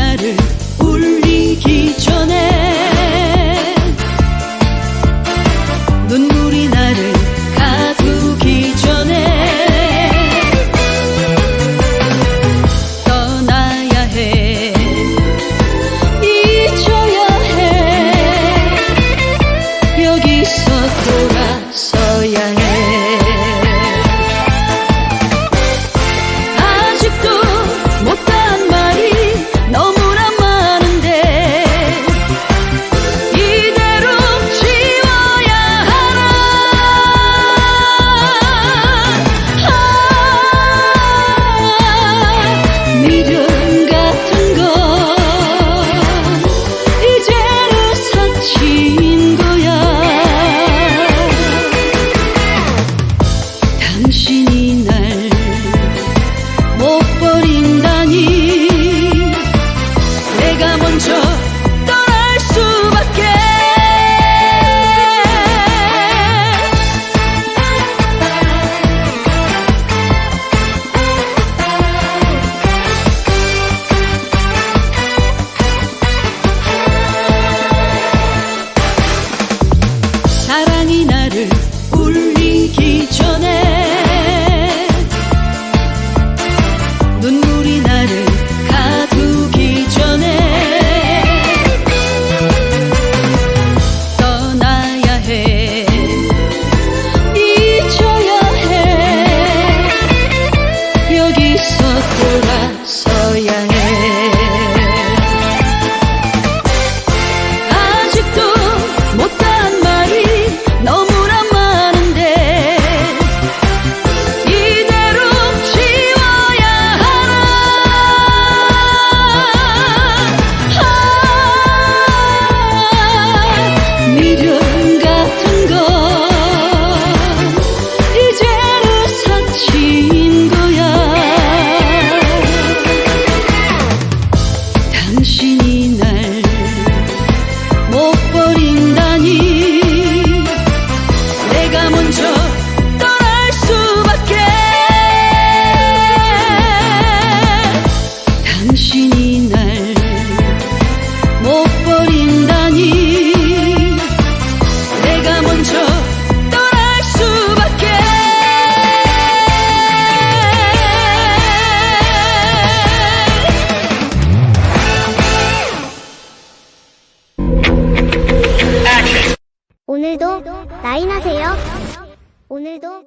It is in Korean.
나를 울리기 전에 못 버린다니. 내가 먼저 떠날 수밖에. 사랑이 나를 Oh, buddy. 오늘도 라인하세요. 오늘도